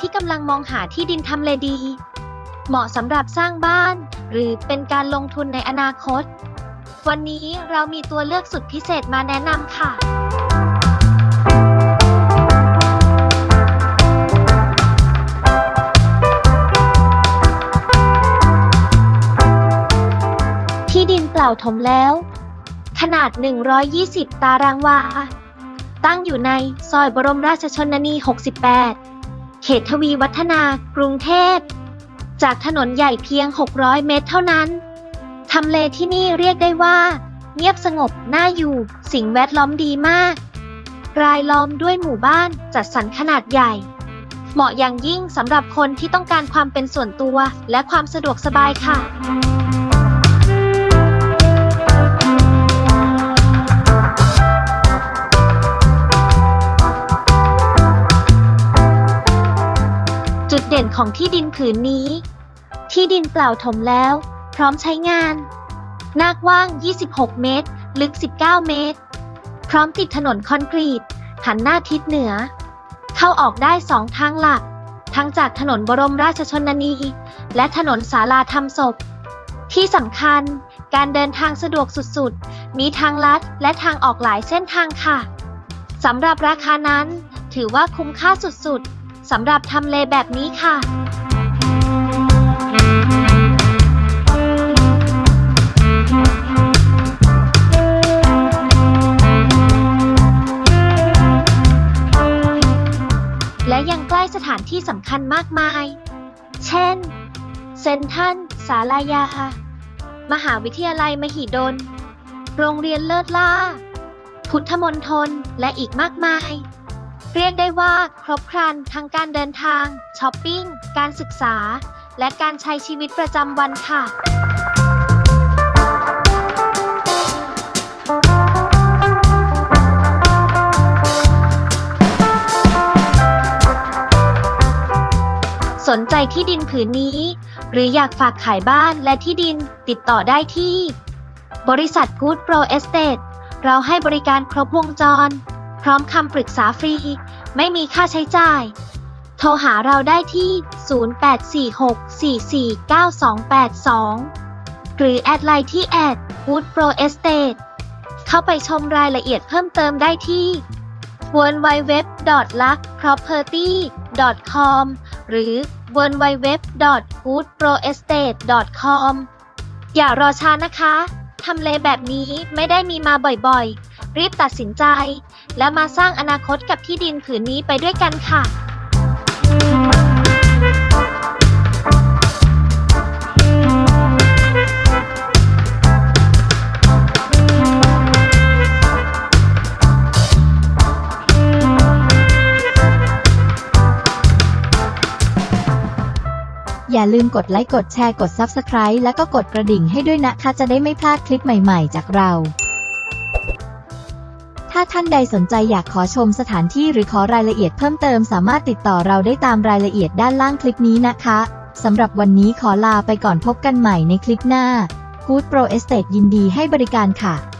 ที่กำลังมองหาที่ดินทำเลดี เหมาะสำหรับสร้างบ้าน หรือเป็นการลงทุนในอนาคต วันนี้เรามีตัวเลือกสุดพิเศษมาแนะนำค่ะ ที่ดินเปล่าถมแล้ว ขนาด 120 ตารางวา ตั้งอยู่ในซอยบรมราชชนนี 68 เขตทวีวัฒนากรุงเทพ จากถนนใหญ่เพียง 600 เมตรเท่านั้น ทำเลที่นี่เรียกได้ว่า เงียบสงบ น่าอยู่ สิ่งแวดล้อมดีมาก รายล้อมด้วยหมู่บ้านจัดสรรขนาดใหญ่ เหมาะอย่างยิ่งสำหรับคนที่ต้องการความเป็นส่วนตัวและความสะดวกสบายค่ะ ของที่ดินผืนนี้ ที่ดินเปล่าถมแล้ว พร้อมใช้งาน หน้ากว้าง 26 เมตร ลึก 19 เมตร พร้อมติดถนนคอนกรีต หันหน้าทิศเหนือ เข้าออกได้สองทางหลัก ทั้งจากถนนบรมราชชนนี และถนนศาลาธรรมศพ ที่สำคัญการเดินทางสะดวกสุดๆ มีทางลัดและทางออกหลายเส้นทางค่ะ สำหรับราคานั้นถือว่าคุ้มค่าสุดๆ สำหรับทำเลแบบนี้ค่ะ และยังใกล้สถานที่สำคัญมากมาย เช่น เซนทันสาลายา มหาวิทยาลัยมหิดล โรงเรียนเลิศล่า พุทธมณฑลและอีกมากมาย เรียกได้ว่าครบครันทั้งการเดินทางช้อปปิ้ง การศึกษา และการใช้ชีวิตประจำวันค่ะสนใจที่ดินผืนนี้ หรืออยากฝากขายบ้านและที่ดินติดต่อได้ที่ บริษัท Good Pro Estate เราให้บริการครบวงจร ร้อมคำปรึกษาฟรี ไม่มีค่าใช้จ่าย โทรหาเราได้ที่ 0846449282 หรือแอดไลน์ที่แอด Good Pro Estate เข้าไปชมรายละเอียดเพิ่มเติมได้ที่ www.luckproperty.com หรือ www.goodproestate.com อย่ารอช้านะคะ ทำเลแบบนี้ไม่ได้มีมาบ่อยๆ รีบตัดสินใจ แล้วมาสร้างอนาคตกับที่ดินผืนนี้ไปด้วยกันค่ะอย่าลืมกดไลค์ กดแชร์ กด Subscribe แล้วก็กดกระดิ่งให้ด้วยนะคะ จะได้ไม่พลาดคลิปใหม่ๆ จากเรา ถ้าท่านใดสนใจอยากขอชมสถานที่หรือขอรายละเอียดเพิ่มเติมสามารถติดต่อเราได้ตามรายละเอียดด้านล่างคลิปนี้นะคะสำหรับวันนี้ขอลาไปก่อนพบกันใหม่ในคลิปหน้า Good Pro Estate ยินดีให้บริการค่ะ